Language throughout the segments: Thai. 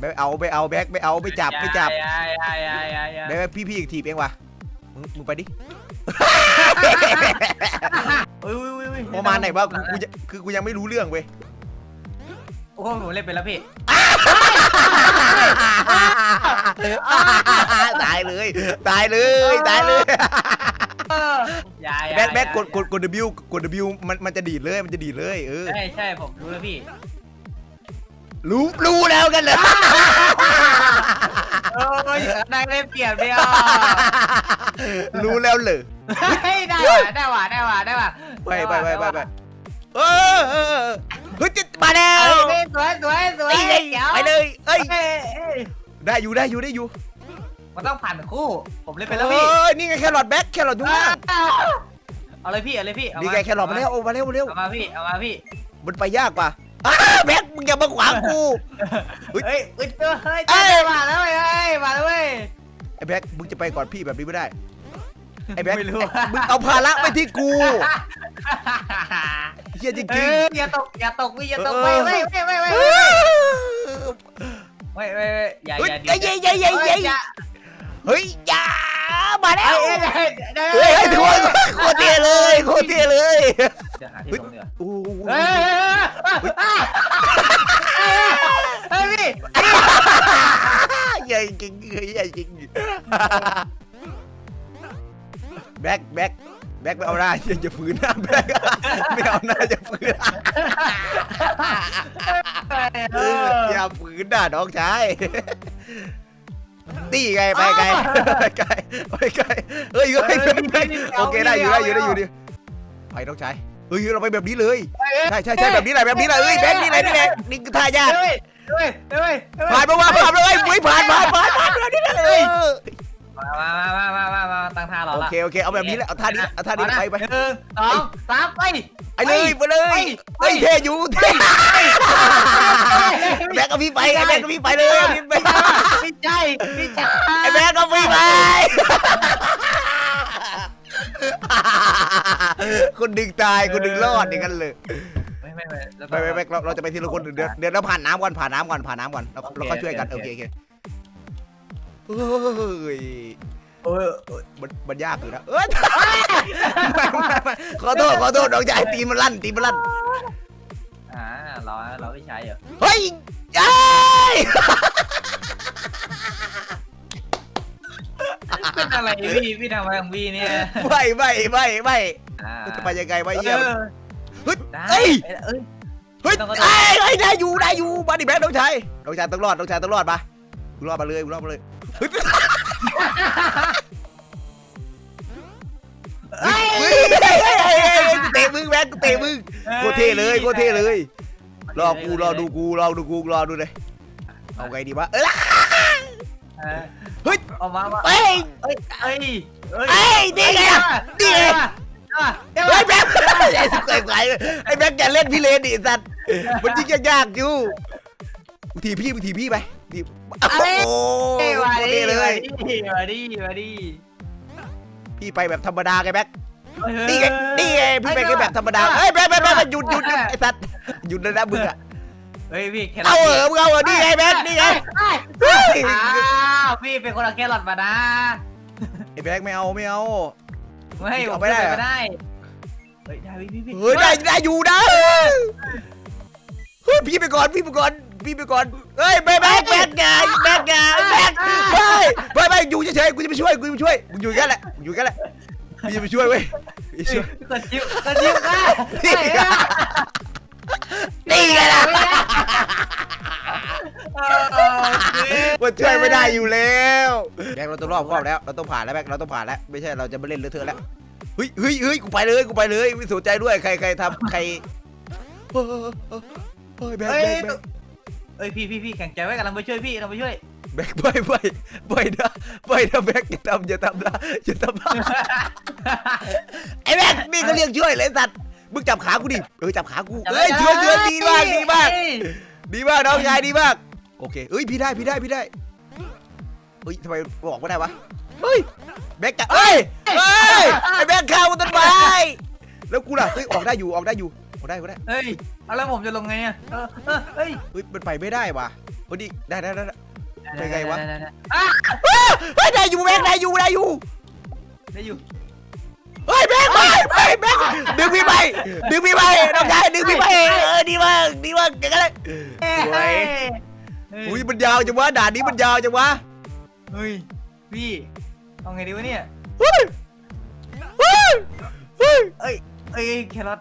ไม่เอาไม่เอาแบ็คไม่เอาไม่จับไม่จับอย่าอย่าอย่าอย่าอย่าแบ็คพี่พี่อีกทีบเองว่ะมึงมึงไปดิอุ้ยอุ้ยอุ้ยอุ้ยประมาณไหนวะกูกูจะคือกูยังไม่รู้เรื่องเว้ยโอ้โหผมเล่นไปแล้วพี่ตายเลยตายเลยตายเลยเอออย่าอย่าแบ็คแบ็คอย่ากดกดกด W กด W มันมันจะดีดเลยมันจะดีดเลยเออ ใช่ใช่ผมรู้แล้วพี่ รู้รู้แล้วกันเลยโอ้ยได้ไม่เปลี่ยนไม่ออกรู้แล้วเลยเฮ้ยได้ว่ะได้ว่ะได้ว่ะได้ว่ะไปไปไปไปไปเออเออเออเฮ้ยจะมาแล้เอวอสวยสวยสวยเอ้ยเอ้ยเดี๋ยวไปเลยเอ้ย เอ้ยเอ้ยได้อยู่ได้อยู่ได้อยู่มันต้องผ่านคู่ ผมเล่นไปเอแล้วพี่อนี่ไงแครอทแบ็คแครอทอยู่ข้างล่างเอาเลยพี่เอาเลยพี่เอานี่มาไงแครอทมาแล้วโอ้มาเร็วมาเร็วเอามาพี่เอามาพี่มันไปยากป่ะ อ้าแบ็คมึงอย่ามาขวางกูเฮ้ยเฮ้ยเฮ้ยเจอเฮ้ยเอ้เจอยมาแล้วเว้ยเฮ้ยมาแล้วเว้ยไอ้แบ็คมึงจะไปก่อนพี่แบบนี้ไม่ได้ไอ้แบ็คไม่รู้มึงเอาภาระไปที่กูเฮียจเอริงออย่าตกอย่าตกพี่อย่าตกเอไปอเว้ยเว้ยเว้ยๆเว้ยเฮ้ยเว้ยเว้ยเว้ยอย่าเฮ้ยอย่าเย้เย้เย้เย้เย้เฮ้ยอย่ามาแล้เฮ้วยเฮ้ยเฮ้ยเฮ้ยเฮ้ยทุกคนโคตรเท่เลยโคตรเท่เลย เดี๋ยวหาที่ตรงเดี๋ยวโอ้โหเฮ้ยเฮ้ยพี่ใหญ่จริงใหญ่จริงแบ็คแบ็คแบ็คไม่เอาหน้าอย่าจะฝืนหน้าแบ็คไม่เอาหน้าจะฝืนอย่าฝืนหน้าน้องชายนี่ไงไปไกลไปไกลไปไกลเฮ้ยเฮ้ยโอเคได้อยู่ได้อยู่ได้อยู่ดิไปน้องชาย เฮ้ยเราไปแบบนี้เลย ใช่ใช่ใช่แบบนี้แหละแบบนี้แหละเอ้ยแบงค์นี่แหละนี่แหละนี่คือท่ายากเฮ้ยเฮ้ยเฮ้ยผ่านมาว่าผ่านเลยไม่ผ่านผ่านผ่านผ่านแบบนี้แหละเอ้ยมามามามามาตั้งท่ารอโอละเคโอเคเอาแบบนี้แหละเอาท่านี้เอาท่านี้ไปไปหนึ่งสองสามไปไอ้เลยไปเลยเฮ้ยเทอยู่เทแบงค์กับพี่ไปไอ้แบงค์กับพี่ไปเลยพี่ไปไม่ใช่ไม่ใช่ไอ้แบงค์กับพี่ไป คนดึงตายคนดึงรอดอย่างนั้นเลยไม่ไม่ไม่ไปไปไปเราเราจะไปทีละคนเดี๋ยวเดี๋ยวเราผ่านน้ำก่อนผ่านน้ำก่อนผ่านน้ำก่อนเราเราก็ช่วยกันโอเคโอเคเฮ้ยเออมันมันยากอยู่นะเอ้ยไม่ไม่ไม่ขอโทษขอโทษน้องชายตีนมันลั่นตีนมันลั่นอ่าเราเราไม่ใช้เหรอเฮ้ยเอ้ย เป็นอะไรพี่พี่ทำอะไรของพี่เนี่ยไม่ไม่ไม่ไม่อ่าจะไปยังไงวะเยี่ยมเออเฮ้ยได้เฮ้ยเอ้ย เฮ้ยต้องกระโดด เอ้ยเฮ้ยได้อยู่ได้อยู่มาดิแบ๊น้องชายน้องชายต้องรอดน้องชายต้องรอดมากูรอดมาเลยกูรอดมาเลยเฮ้ยเอ้ยเฮ้ยเฮ้ยเฮ้ยเฮ้ยเฮ้ยกูเตะมึงแบ๊กูเตะมึงโคตรเท่เลยโคตรเท่เลย รอกูรอดูกูรอดูกูรอดูเลยเอาไงดีวะเอ้ยเออ เฮ้ยออกมาว่าเฮ้ยเอ้ยเอ้ยเอ้ยเอ้ยนี่ไงนี่ไงเดี๋ยวเฮ้ยแบ๊กไอ้สุดไอ้ไไอ้แบ๊กอย่าเล่นพี่เลนดิสัตว์มันยิ่งยากๆอยู่มึงทีพี่มึงทีพี่ไปทีโอ้โหเอ้ยมาโคตรดิเท่เลยมาดิมาดิพี่ไปแบบธรรมดาไงแบ๊กเฮ้ยนี่ไงนี่ไงพี่ไปแค่แบบธรรมดาเฮ้ยแบ๊กแบ๊กแบ๊กหยุดหยุดหยุดไอ้สัตว์หยุดเลยนะมึงอะ เฮ้ยพี่แครอทเอาเหรอมึงเอาเหรอนี่ไงแบ๊กนี่ไงเฮ้ยอ้าวพี่เป็นคนละแครอทมานะไอ้แบ๊กไม่เอาไม่เอาไม่ให้ผเอามไม่ได้ไม่เหรอได้เฮ้ยได้พี่พี่พี่เฮ้ยได้ได้อยู่นะเฮ้ยพี่ไปก่อนพี่ไปก่อนพี่ไปก่อนเฮ้ยแบ๊กแบ๊กแบ๊กไงแบ๊กไงแบ๊กเฮ้ยไปไปอยู่เฉยๆกูจะไปช่วยกูจะไปช่วยมึงอยู่แค่แหละมึงอยู่แค่แหละพี่จะไปช่วยเว้ยพี่ช่วย กดจิ้วกดจิ้วกันนี่ไงนี่ไงล่ะ มันช่วยไม่ได้อยู่แล้วแบ๊กเราต้องรอบครอบแล้ว เราต้องผ่านแล้วแบ๊กเราต้องผ่านแล้ว ไม่ใช่เราจะมาเล่นเลอะเทอะแล้ว เฮ้ยเฮ้ยเฮ้ยกูไปเลย กูไปเลย ไม่สนใจด้วย ใครใครทำใครเฮ้ยเฮ้ยแบ๊กเฮ้ยแบ๊กแบ๊กเฮ้ยพี่พี่พี่แข่งใจไว้กำลังไปช่วยพี่กำลังไปช่วยแบ๊กไปไปไปนะไปนะแบ๊กอย่าทำอย่าทำนะอย่าทำนะไอ้แบ๊กนี่เขาเรียกช่วยเลยสัตว์ มึงจับขากูดิเออจับขากูเอ้ยช่วยช่วยดีมากดีมาก ดีมากน้องชายดีมาก โอเคเอ้ยพี่ได้พี่ได้พี่ได้เฮ้ยทำไมบอกไม่ได้วะเฮ้ยแบกกะเอ้ยเฮ้ยไอ้แบกข้าวบนต้นไม้แล้วกูล่ะเฮ้ยออกได้อยู่ออกได้อยู่ออกได้ออกได้เฮ้ยเอาแล้วผมจะลงไงอะเออเออเฮ้ยเฮ้ยมันไปไม่ได้ว่ะโอ้ดิได้ได้ได้ได้เป็นไงวะด้ด้ได้อะเฮ้ยได้อยู่แบงค์ได้อยู่ได้อยู่ได้อยู่ เฮ้ยแบงค์ไปไปแบงค์ดึงพี่ไป ดึงพี่ไปน้องชายดึงพี่ไปเออดีมากดีมากเก่งกันเลย สวยเฮ้ยอุ้ยมันยาวจังวะด่านนี้มันยาวจังวะเฮ้ยพี่เอาไงดีวะเนี่ยเฮ้ยเฮ้ยเฮ้ยเอ้ยเอ้ยแครอท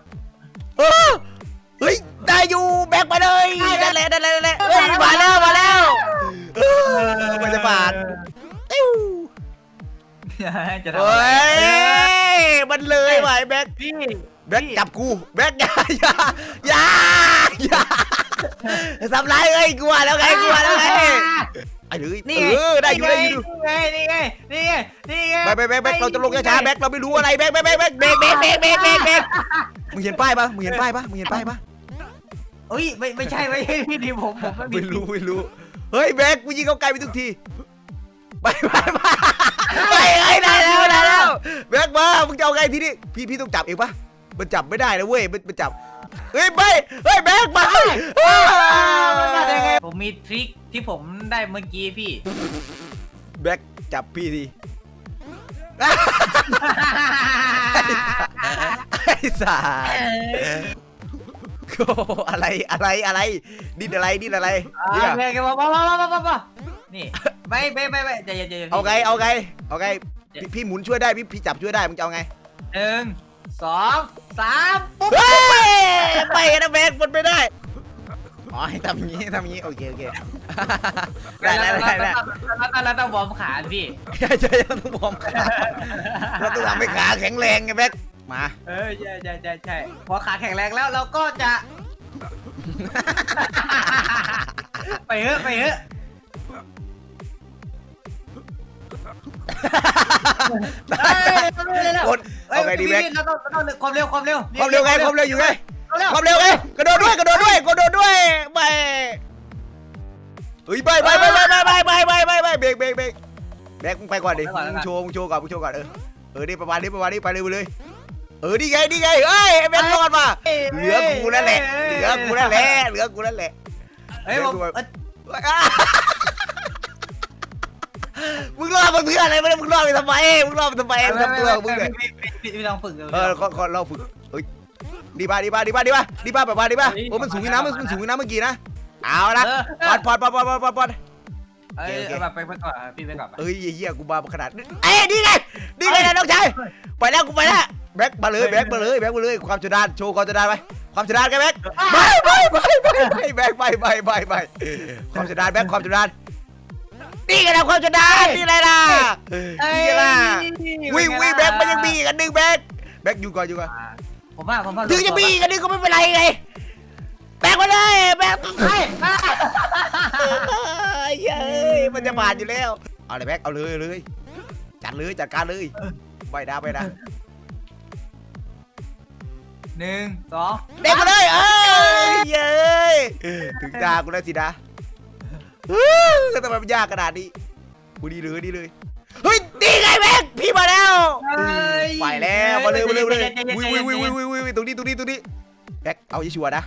เออเฮ้ยได้อยู่แบงค์ไปเลยนั่นแหละนั่นแหละนั่นแหละเฮ้ยมาแล้วมาแล้วเออมันจะผ่านติ้ว จะทำเฮ้อะไรย มันเลยว่ะไอ้แบงค์พี่แบงค์จับกูแบงค์อย่าอย่าอย่าอย่าทำไรายเอ้ยกลัวแล้วไงกลัวแล้วไงไอ้เลยนี่เอไงอได้อยู่ได้อยู่นี่ไงนี่ไงนี่ไงนี่ไงไปไปไปไปเราจะลงช้าๆแบงค์เราไม่รู้อะไรแบงค์แบงค์แบงค์แบงค์เบรกเบรกเบรกเบรกเบรกเบรกมึงเห็นป้ายปะมึงเห็นป้ายปะมึงเห็นป้ายปะเอ้ยไม่ไม่ใช่ไม่ใช่พี่ดิผมผมไม่ไม่มีรู้ไม่รู้เฮ้ยแบงค์กูยิงเขาไกลไปทุกที ไปไปไปไปเฮ้ยได้แล้วได้แล้วแบงค์มามึงจะเอาไงทีนี้พี่พี่ต้องจับเองปะมันจับไม่ได้นะเว้ยมันมันจับเฮ้ยไปเฮ้ยแบงค์มามันมาได้ไงผมมีทริคที่ผมได้เมื่อกี้พี่ แบงค์จับพี่ทีไอ้สารโอ้อะไรอะไรอะไรดิ้นอะไรดิ้นอะไรอ่าเนี่ยโอเคโอเคมามามามามามา นี่ ไม่ไม่ไม่ไม่ใจเย็นใจเย็นเอาไงเอาไงเอาไงพี่พี่หมุนช่วยได้พี่พี่จับช่วยได้มึงจะเอาไงหนึ่งสองสามปุ๊บเฮ้ยไปนะแบงค์มันไม่ได้อ๋อให้ทำอย่างนี้ทำอย่างนี้โอเคโอเคได้ได้ได้ได้แล้วแล้วต้องวอร์มขาพี่ใช่ใช่เราต้องวอร์มขาเราต้องทำให้ขาแข็งแรงไงแบงค์มาเออใช่ใช่ใช่ใช่พอขาแข็งแรงแล้วเราก็จะ ไปเถอะไปเถอะ กดเอาไงดีแบงค์เราต้องเราต้องความเร็วความเร็วความเร็วไงความเร็วอยู่ไงความเร็วความเร็วไงกระโดดด้วยกระโดดด้วยกระโดดด้วยไปเฮ้ยไปไปไปไปไปไปไปไปไปไปเบรกเบรกเบรกแบกมึงไปก่อนดิมึงโชว์มึงโชว์ก่อนมึงโชว์ก่อนเออเออนี่ประมาณนี้ประมาณนี้ไปเลยไปเลยเออนี่ไงนี่ไงเอ้ยไอ้แบงค์รอดมาเหลือกูนั่นแหละเหลือกูนั่นแหละเหลือกูนั่นแหละเฮ้ยผมเอ้ยอ้า มึงรอดมาเพื่ออะไรไม่ได้มึงรอดไปทำไมมึงรอดไปทำไมทำตัวมึงเนี่ยพี่พี่พี่พี่ลองฝึกเออขอขอเราฝึกเฮ้ยดีป่ะดีป่ะดีป่ะดีป่ะดีป่ะแบบว่าดีป่ะโอ้มันสูงอยู่นะมันมันสูงอยู่นะเมื่อกี้นะเอาละเออปอดปอดปอดปอดปอดปอดเอ้ยเอแบบไปไปก่อนพี่ไปก่อนเอ้ยเหี้ยกูมาขนาดเอ้ยนี่ไงนี่ไงนะน้องชายไปแล้วกูไปแล้วแบ็คมาเลยแบ็คมาเลยแบ็คมาเลยความจุดานโชว์ความจุดานไปความจุดานกันแบ็คไปไปไปไปไปแบ็คไปไปไปไปความจุดานแบ็คความจุดาน นี่ไงนะความจุดานนี่อะไรล่ะนี่ไงล่ะวิ่งวิ่งแบ็คมันยังมีอีกอันหนึ่งแบ็คแบ็คอยู่ก่อนอยู่ก่อนผมว่าผมว่าถึงจะมีอีกอันหนึ่งก็ไม่เป็นไรไงแบ็คมาเลยแบ็คเฮ้ยเย้ยมันจะผ่านอยู่แล้วเอาเลยแบ็คเอาเลยเอาเลยจัดเลยจัดการเลยไปนะไปนะหนึ่งสองเด็กมาเลยเอ้ยเย้ยถึงตากูแล้วสินะ ฮึ่มทำไมมันยากขนาดนี้กูดีเลยดีเลยเฮ้ยนี่ไงแบ็คพี่มาแล้วไปแล้วมาเลยมาเลยมาเลยวิววิววิววิววิววิวตรงนี้ตรงนี้ตรงนี้แบ็คเอาชัวร์นะ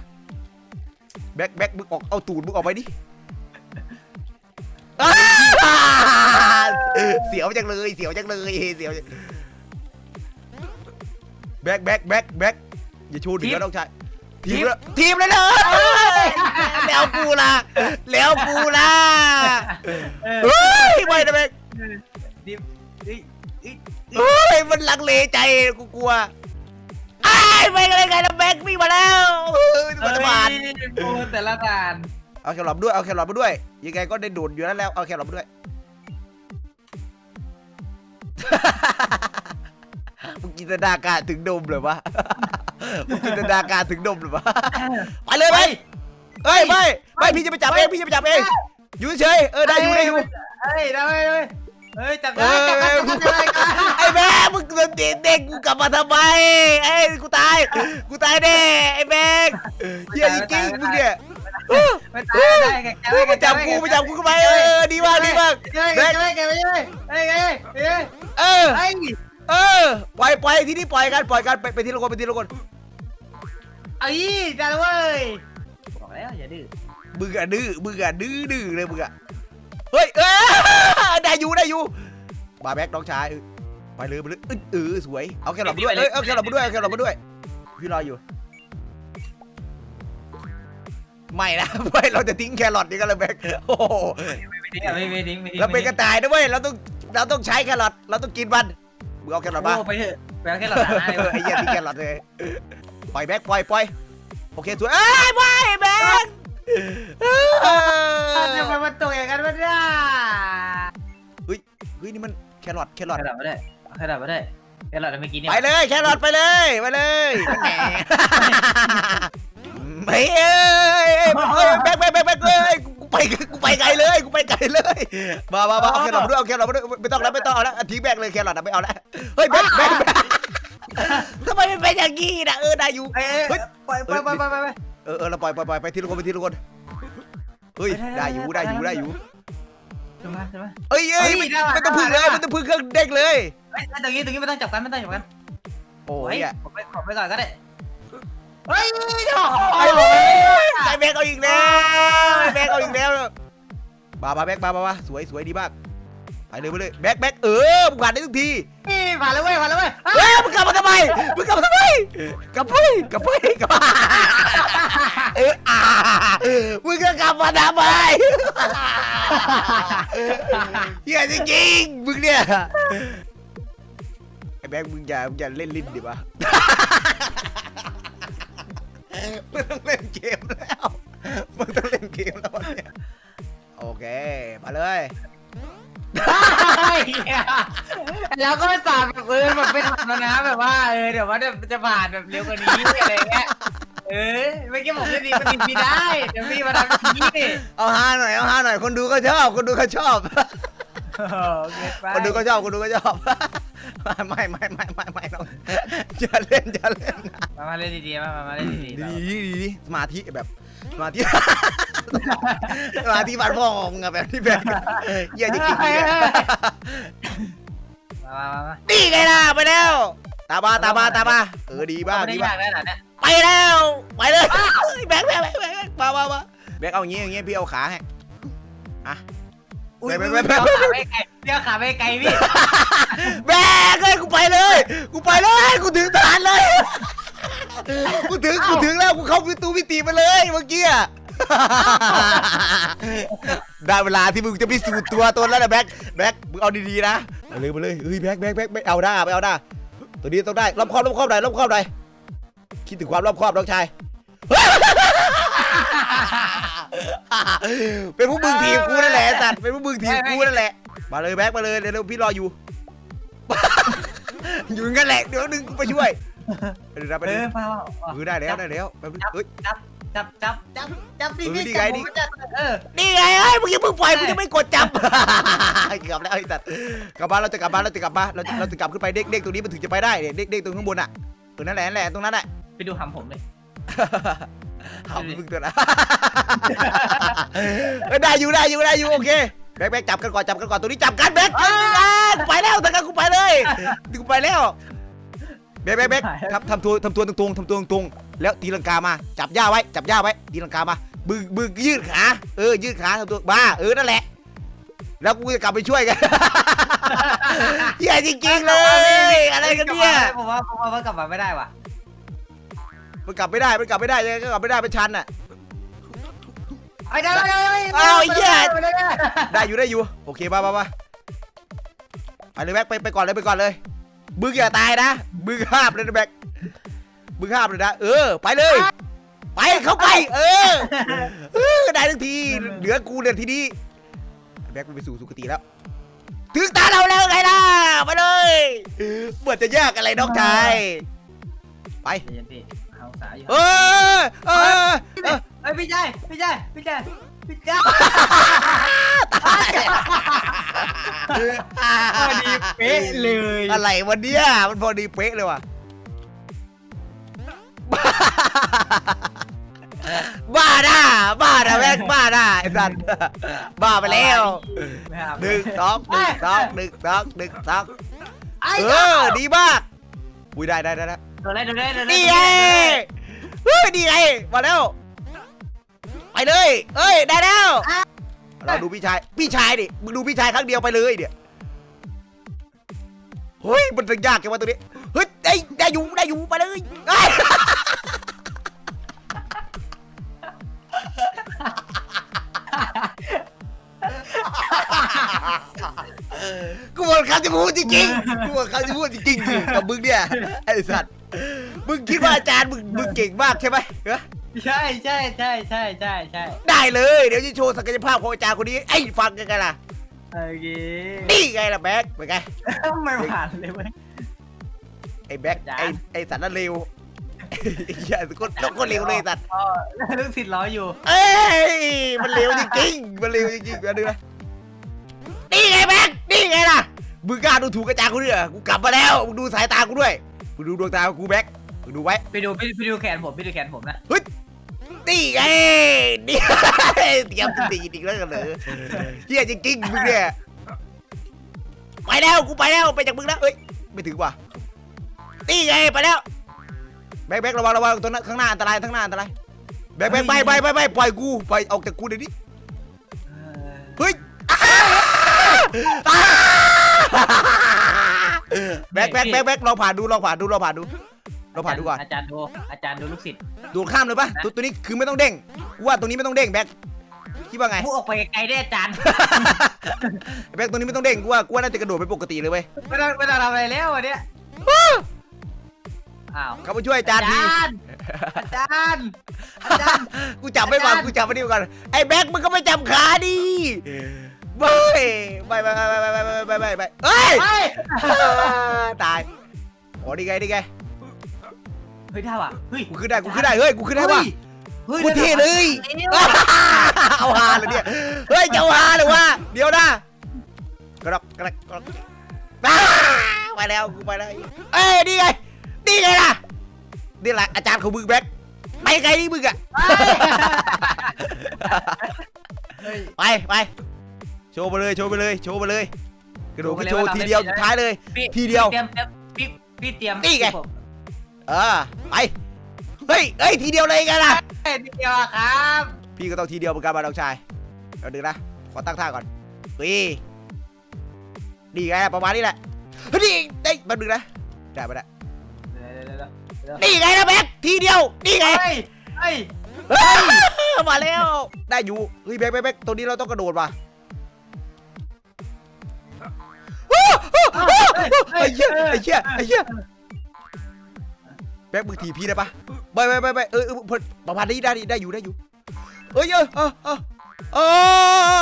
แบ็คแบ็คมึงออกเอาตูดมึงออกไปดิอ้าเสียวจังเลยเสียวจังเลยเสียวจังแบ็คแบ็คแบ็คแบ็คอย่าโชว์เหนือน้องชาย ทีมละทีมเลยเลยแล้วกูล่ะ แล้วกูล่ะ เฮ้ยไม่นะแบ็คดิบดิบเฮ้ยมันลังเลใจกูกลัวไอ้ายไปกันเลยไงนะแบ็ควิ่งมาแล้วเฮ้ยมันจะผ่านโอ้แต่ละด่านเอาแครอทมาด้วยเอาแครอทมาด้วย ยังไงก็ได้โดดอยู่แล้วแล้วเอาแครอทมาด้วยมึงจินตนาการถึงนมเหรอวะ มึงจินตนาการถึงนมเหรอวะไปเลยไปเอ้ยไม่ไม่พี่จะไปจับเองพี่จะไปจับเองอยู่เฉยเออได้อยู่ได้อยู่เฮ้ยได้เลยเฮ้ยจับเอได้อจับได้จับได้จับได้ไอ้แม่มึงเด็กเด็กกูกลับมาทำไมไอ้กูตายกูตายแน่ไอ้แม่เฮียจริงๆมึงเนี่ยไม่ตายได้แกแกกูไปจับกูไปจับกูเข้าไปเออดีมากดีมากเฮ้ยแบ็คเฮ้ยเฮ้ยเฮ้ยเฮ้ยเฮ้ยเฮ้ยเออเฮ้ยเออปล่อยปล่อยที่นี่ปล่อยกันปล่อยกันไปไปทีละคนไปทีละคน ไอ้ได้เว้ยบอกแล้วอย่าดื้อมึงอะดื้อมึงอะดื้อดื้อเลยมึงอะเฮ้ยเออได้อยู่ได้อยู่มาแบ็คน้องชายเออไปเลยไปเลยเออเออสวยเอาแครอทมาด้วยเอ้ยเอาแครอทมาด้วยเอาแครอทมาด้วยพี่รออยู่ไม่นะไม่เราจะทิ้งแครอทนี่กันเลยแบ็คโอ้โหไม่ทิ้งอะไม่ไม่ทิ้งไม่ทิ้งเราเป็นกระต่ายนะเว้ยเราต้องเราต้องใช้แครอทเราต้องกินมันมึงเอาแครอทมาโอ้ไปเถอะไปเอาแค่หลอดหาเออไอ้เหี้ยทิ้งแครอทเลย ปล่อยแบ็คปล่อยปล่อยโอเคสวยเอ้ยไม่แบ็คเออจะไปมันตกอย่างนั้นไม่ได้เฮ้ยนี่มันแครอทแครอทแค่หลอดไม่ได้แค่หลอดไม่ได้แค่หลอดเมื่อกี้เนี่ยไปเลยแครอทไปเลยไปเลยแหมไม่เอ้ยเอ้ยแบ็คแบ็คแบ็คแบ็คเอ้ยกูไปกูไปไกลเลยกูไปไกลเลยมามามาเอาแครอทมาด้วยเอาแครอทมาด้วยไม่ต้องแล้วไม่ต้องเอาแล้วทิ้งแบ็คเลยแครอทอะไม่เอาแล้วเฮ้ยแบ็คแบ็คแบ็ค ทำไมมันเป็นอย่างงี้นะเออได้อยู่เอ้ยปล่อยปล่อยปล่อยปล่อยปล่อยเออเออเราปล่อยปล่อยปล่อยไปทีละคนไปทีละคนเฮ้ยได้อยู่ได้อยู่ได้อยู่ใช่ไหมใช่ไหม เอ้ยเอ้ยเฮ้ยไม่ได้ว่ะไม่ต้องพึ่งเลยได้ว่ะ ไม่ต้องพึ่งเครื่องเด้งเลยเฮ้ยตรงนี้ตรงนี้ไม่ต้องจับกันไม่ต้องจับกันโอ้โอ้ยยอะผมไปขอไปก่อนก็ได้เฮ้ยโอ้ไอ้โหเลยไอ้แบกเอาอีกแล้วไอ้แบกเอาอีกแล้วมามาแบกมามามาสวยสวยดีมาก ไปเลยไปเลยแบกแบกเออมึงผ่านได้ทุกทีนี่ผ่านแล้วเว้ยผ่านแล้วเว้ยเฮ้ยมึงกลับมาทำไมมึงกลับมาทำไมกลับไปกลับไปกลับมาเอออ่ามึงก็กลับมาทำไมเฮียจริงๆมึงเนี่ยไอ้แบกมึงอย่ามึงอย่าเล่นลิ้นดิวะไม่ต้องเล่นเกมแล้วมึงต้องเล่นเกมแล้วเนี่ยโอเคมาเลย แล้วก็สาดแบบเออแบบไม่ทำแล้วนะแบบว่าเออเดี๋ยวว่าจะผ่านแบบเร็วกว่านี้อะไรเงี้ยเออเมื่อกี้ผมจะดีมันดีได้เดี๋ยวพี่มาทำแบบนี้ดิเอาฮาหน่อยเอาฮาหน่อยคนดูก็ชอบคนดูก็ชอบเกิดไปคนดูก็ชอบคนดูก็ชอบไม่ไม่ไม่ไม่ไม่น้องอย่าเล่นอย่าเล่นมามาเล่นดีๆมามามาเล่นดีดีๆดีดีสมาธิแบบ สมาธิ สมาธิบานพ่อของมึงอะแบบที่แบบเหี้ยจริงๆเนี่ยมามามามานี่ไงล่ะไปแล้ว ตามมาตามมาตามมาเออดีบ้างไม่ได้ดียาบ้างกได้หรอเนี่ยไปแล้วไปเลยแบกแบกแบกแบกมามามาแบกเอาอย่างงี้อย่างงี้พี่เอาขาให้อะอุ้ยไม่ไม่ไม่ไม่ไม่ไม่ไกลเดี๋ยวขาไม่ไกลพี่ แบกเลยกูไปเลย กูไปเลย กูถึงฐานเลย กูถึงกูถึงแล้วกูเข้าประตูพิตีมาเลยเมื่อกี้อะได้เวลาที่มึงจะพิสูจน์ตัวตนแล้วนะแบ็คแบ็คมึงเอาดีๆนะมาเลยมาเลยเฮ้ยแบ็คแบ็คแบ็คไม่เอาหน้าไม่เอาหน้าตัวนี้ต้องได้รอบครอบรอบครอบหน่อยรอบครอบหน่อยคิดถึงความรอบครอบน้องชาย เป็นพวกมึงทีมกูนั่นแหละไอ้สัตว์เป็นพวกมึงทีมกูนั่นแหละ มาเลยแบ็คมาเลยเร็วๆพี่รออยู่ อยู่งั้นแหละเดี๋ยวนึงกูไปช่วย ไปดูนะไปเอดูอมาเออได้แล้วได้แล้วไปดูเอ้ย จับจับจับจับจับพี่เออพี่นี่จัไงบนี่ผมจับเออนี่ไงเอ้ยมึงยังเพิ่งปล่อยมึงยังไม่กดจับ เกือบแล้วไอ้สัตว์กลับบ้านเราจะกลับบ้านเราจะกลับบ้านเราจะเราจะกลับขึ้นไปเด็กเด็กตรงนี้มันถึงจะไปได้เนี่ยเด็กเด็กตรงข้างบนอะเออนั่นแหละนั่นแหละตรงนั้นแหละ ไปดูหำผมเลยเอามึงตัวนะ เออได้อยู่ได้อยู่ได้อยู่โอเคแบ็คแบ็คจับกันก่อนจับกันก่อนตัวนี้จับกันแบ็คกูไปแล้วทางกันกูไปเลยกูไปแล้ว แบ็คแบ็คแบ็คทำทำตัวทำตัวตรงๆทำตัวตรงๆแล้วตีลังกามาจับย่าไว้จับย่าไว้ตีลังกามาบึงบึงยืดขาเออยืดขาทำตัวบ้าเออนั่นแหละ แล้วกูจะกลับไปช่วยกันเหี้ยจริงๆเลยอะไรกันเนี่ยผมว่าผมว่ามันกลับมาไม่ได้ว่ะมันกลับไม่ได้มันกลับไม่ได้ยังไงก็กลับไม่ได้เป็นชันอะไอ้ได้ได้อ้าวไอ้เหี้ยได้อยู่ได้อยู่โอเคมามามาไปเลยแบ็คไปไปก่อนเลยไปก่อนเลย บึงอย่าตายนะบึงห้ามเลยนะแบ็คบึงห้ามเลยนะเออ ไปเลย ไปเข้าไป เออเออได้ทันทีเหลือกูเหลือทีนี้แบ็คมันไปสู่สุคติแล้วถึงตาเราแล้วไงล่ะมาเลยเหมือนจะยากอะไรน้องชายไปเย็นพี่เอาสายอยู่เออเออเออเฮ้ยพี่ชายพี่ชายพี่ชาย พี่ชายตายพอดีเป๊ะเลยอะไรวันเนี้ยมันพอดีเป๊ะเลยว่ะ บ้าด่าบ้าด่าแม่งบ้าด่าไอ้สัตว์บ้าไปแล้วหนึ่งสองหนึ่งสองหนึ่งสองหนึ่งสองไอ้เออดีมากอุ้ยได้ได้ได้ได้โดนเลยโดนเลยโดนเลยนี่ไงเฮ้ยนี่ไงมาแล้ว ไปเลย เอ้ย ได้แล้วเราดูพี่ชาย พี่ชายดิ มึงดูพี่ชายครั้งเดียวไปเลยเดี๋ยวเฮ้ย มันจะยากแค่ว่าตรงนี้ เฮ้ย ได้ได้อยู่ได้อยู่ไปเลยเอ้ยกูหมดคำจะพูดจริงๆกูหมดคำจะพูดจริงๆกับมึงเนี่ยไอ้สัตว์ มึงคิดว่าอาจารย์มึงมึงเก่งมากใช่ไหมเอ้ย ใช่ใช่ใช่ใช่ใช่ใช่ได้เลย เดี๋ยวจะโชว์ศักยภาพของอาจารย์คนนี้ไอ้ฟังกันไงล่ะ โอเคนี่ไงล่ะแบ็คเป็นไง ไม่ผ่านเลยเว้ย ไอ้แบ็คอาจารย์ ไอ้ไอ้สัตว์นั่นเร็วไอ้เหี้ยคนต้องคนเร็วเลยไอ้สัตว์อ๋อลูกศิษย์รออยู่ เอ้ยมันเร็วจริงๆมันเร็วจริงๆมาดูนะนี่ไงแบ็คนี่ไงล่ะมึงกล้าดูถูกอาจารย์กูด้วยเหรอกูกลับมาแล้วมึงดูสายตากูด้วยมึงดูดวงตากูแบ็คมึงดูไว้ไปดูไปไปดูแขนผมไปดูแขนผมนะ นี่ไงนี่เตรียมตีจริงๆแล้วกันเลยเฮียจริงๆมึงเนี่ยไปแล้วกูไปแล้วไปจากมึงแล้วเอ้ยไม่ถึงว่ะนี่ไงไปแล้วแบ็คแบ็คระวังระวังตรงนั้นข้างหน้าอันตรายข้างหน้าอันตรายแบ็คแบ็คไปไปไปไปปล่อยกูปล่อยออกจากกูเดี๋ยวนี้เออเฮ้ยอ้าอ้าแบ็คแบ็คแบ็คแบ็คลองผ่านดูลองผ่านดูลองผ่านดู ลองผ่านดูก่อนอาจารย์ดูอาจารย์ดูลูกศิษย์ดูข้ามเลยปะตัวตัวนี้คือไม่ต้องเด้งกูว่าตรงนี้ไม่ต้องเด้งแบ็คคิดว่าไงพูดออกไปไกลได้อาจารย์แบ็คตัวนี้ไม่ต้องเด้งกูว่ากูว่าน่าจะกระโดดไปปกติเลยเว้ยไม่ต้องไม่ต้องทำอะไรแล้ววันเนี้ยอ้าวเขามาช่วยอาจารย์ทีอาจารย์อาจารย์กูจับไม่มาอาจารย์กูจับไม่ดีก่อนไอ้แบ็คมึงก็ไม่จับขาดิเบ้ยไปไปไปไปไปไปไปไปเฮ้ยเฮ้ยตายโอ้ดีไงดีไง เฮ้ยได้ว่ะเฮ้ยกูขึ้นได้กูขึ้นได้เฮ้ยกูขึ้นได้ว่ะเฮ้ยกูเท่เลยเอาฮาเลยเนี่ยเฮ้ยจะเอาฮาเลยวะเดี๋ยวนะกระดกกระดกกระดกอ้าไปแล้วกูไปแล้วเอ้ยนี่ไงนี่ไงล่ะนี่แหละอาจารย์ของมึงแบ็คไปไกลนี่มึงอะเฮ้ยไปไปโชว์ไปเลยโชว์ไปเลยโชว์ไปเลยกระโดดไปโชโชว์ว์ไปเลยทีเดียวว่าเราได้สุดท้ายเลยพี่ทีเดียวพี่เตรียมพี่พี่เตรียมนี่ไงผม เออไปเฮ้ยเฮ้ยทีเดียวเลยไงล่ะเฮ้ยทีเดียวอะครับพี่ก็ต้องทีเดียวเหมือนกันมาน้องชายเอาดึงนะขอตั้งท่าก่อนพี่ดีไงประมาณนี้แหละเฮ้ยนี่ได้แป๊บนึงนะได้ไม่ได้เดี๋ยวเดี๋ยวเดี๋ยวเดี๋ยวนี่ไงนะแบ็คทีเดียวนี่ไง เฮ้ยเฮ้ยเฮ้ยมาแล้ว ได้อยู่ เฮ้ยแบ็คแบ็คแบ็คตัวนี้เราต้องกระโดดว่ะไอ้เหี้ยไอ้เหี้ยไอ้เหี้ย แบ็คมึงถีบพี่ได้ปะไปไปไปไปเออเออพอประมาณนี้ได้ได้อยู่ได้อยู่ เอ้ยเออเออเออเอ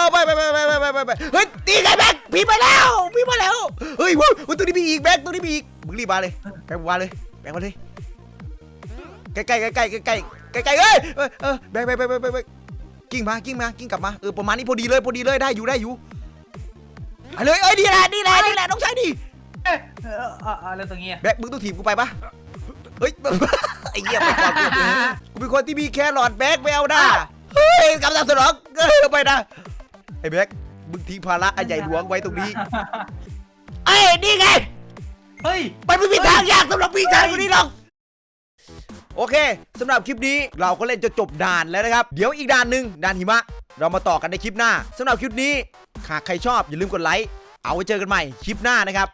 อไปไปไปไปไปไปไปเฮ้ยนี่ไงแบ็คพี่มาแล้วพี่มาแล้วเฮ้ยเฮ้ยตัวนี้มีอีกแบ็คตัวนี้มีอีกมึงรีบมาเลยแบ็คมาเลยแบ็คมาเลยใกล้ใกล้ใกล้ใกล้ใกล้ใกล้ใกล้เอ้ยเออเออแบ็คแบ็คแบ็คแบ็คแบ็คกิ้งมากิ้งมากิ้งกลับมาเออประมาณนี้พอดีเลยพอดีเลยได้อยู่ได้อยู่ไปเลยเอ้ยนี่แหละนี่แหละนี่แหละน้องชายดิเอ้ยเออเออเออแล้วตรงนี้อะแบ็คมึงต้องถีบกูไปปะ เฮ้ยไอ้เหี้ยไปก่อนกูกูเป็นคนที่มีแครอทแบ็คไม่เอาได้เฮ้ยกำลังสนองเออไปนะไอ้แบ็คมึงทิ้งภาระอันใหญ่หลวงไว้ตรงนี้ไอ้ยนี่ไงเฮ้ย มันไม่มีทางยากสำหรับพี่ชายคนนี้หรอก โอเคสำหรับคลิปนี้เราก็เล่นจนจบด่านแล้วนะครับ เดี๋ยวอีกด่านหนึ่งด่านหิมะ เรามาต่อกันในคลิปหน้าสำหรับคลิปนี้หากใครชอบอย่าลืมกดไลค์เอาไว้เจอกันใหม่คลิปหน้านะครับ